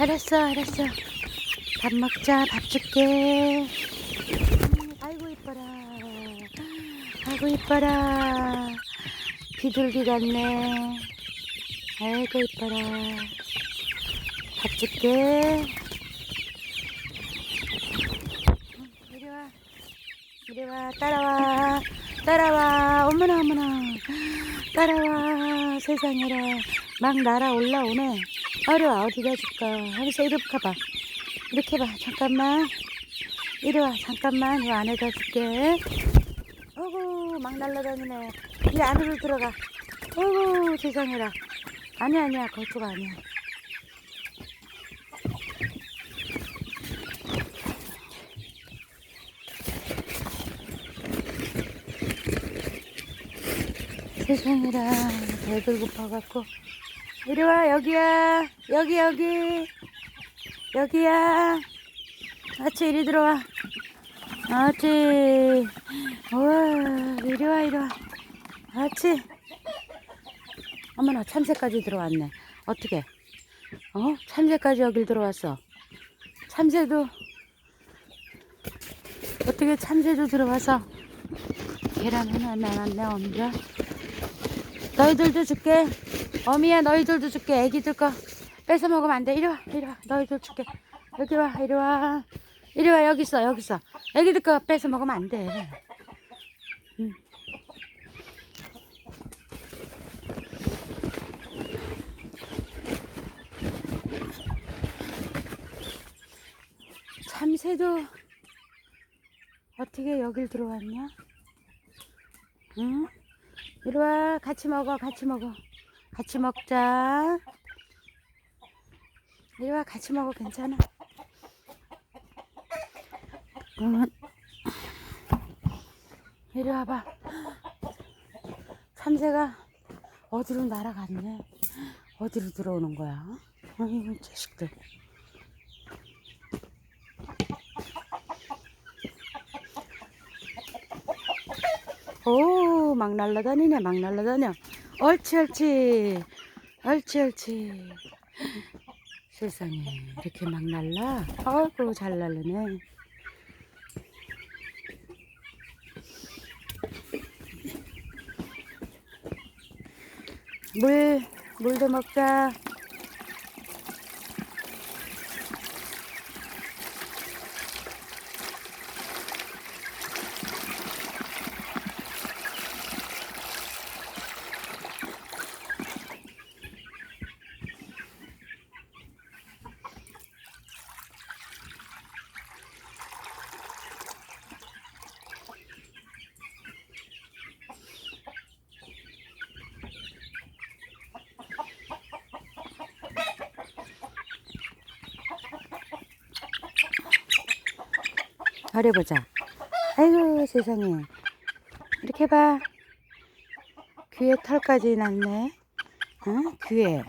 알았어, 알았어. 밥 먹자, 밥 줄게. 음, 아이고, 이뻐라. 아이고, 이뻐라. 비둘기 같네. 아이고, 이뻐라. 밥 줄게. 음, 이리 와. 이리 와, 따라와. 따라와. 어머나, 어머나. 따라와. 세상에라. 막 날아 올라오네. 어려워, 어디다 줄까? 하면서 이렇게 가봐. 이렇게 봐. 잠깐만. 이리 와. 잠깐만. 이 안에다 줄게. 어구, 막 날아다니네. 이 안으로 들어가. 어구, 세상에라. 아니야, 아니야. 그쪽 아니야. 세상에라. 배들 고파갖고. 이리 와, 여기야. 여기, 여기. 여기야. 아치, 이리 들어와. 아치. 우와, 이리 와, 이리 와. 아치. 어머나, 참새까지 들어왔네. 어떻게? 어? 참새까지 여길 들어왔어. 참새도, 어떻게 참새도 들어와서 계란 하나 나왔네, 엄자. 너희들도 줄게. 어미야, 너희들도 줄게. 애기들 거 뺏어 먹으면 안 돼. 이리 와, 이리 와. 너희들 줄게. 여기 와, 이리 와. 이리 와, 여기 있어, 여기 있어. 애기들 거 뺏어 먹으면 안 돼. 응. 참새도 어떻게 여길 들어왔냐? 응? 이리 와, 같이 먹어, 같이 먹어. 같이 먹자. 이리 와, 같이 먹어, 괜찮아. 응. 이리 와봐. 참새가 어디로 날아갔네. 어디로 들어오는 거야? 아이고, 자식들. 오, 막 날라다니네, 막 날라다녀. 옳지, 옳지. 옳지, 옳지. 세상에, 이렇게 막 날라? 아이고, 잘 날르네. 물, 물도 먹자. 가려보자. 아이고, 세상에. 이렇게 봐. 귀에 털까지 났네. 어? 귀에.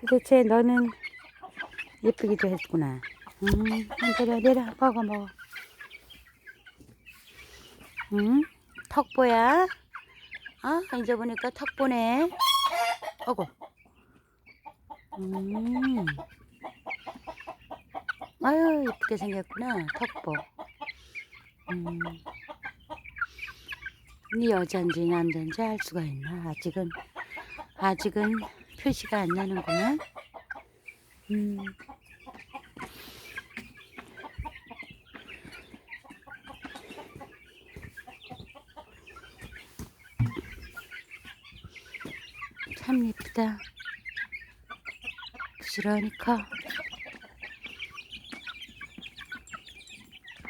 도대체 너는 예쁘기도 했구나. 음, 내려, 내려. 먹어, 먹어. 응? 턱보야? 어? 이제 보니까 턱보네. 어고. 음. 아유, 이쁘게 생겼구나. 턱보. 음. 네 여잔지 남잔지 알 수가 있나? 아직은, 아직은 표시가 안 나는구나. 음. 참 예쁘다. 부지런히 커.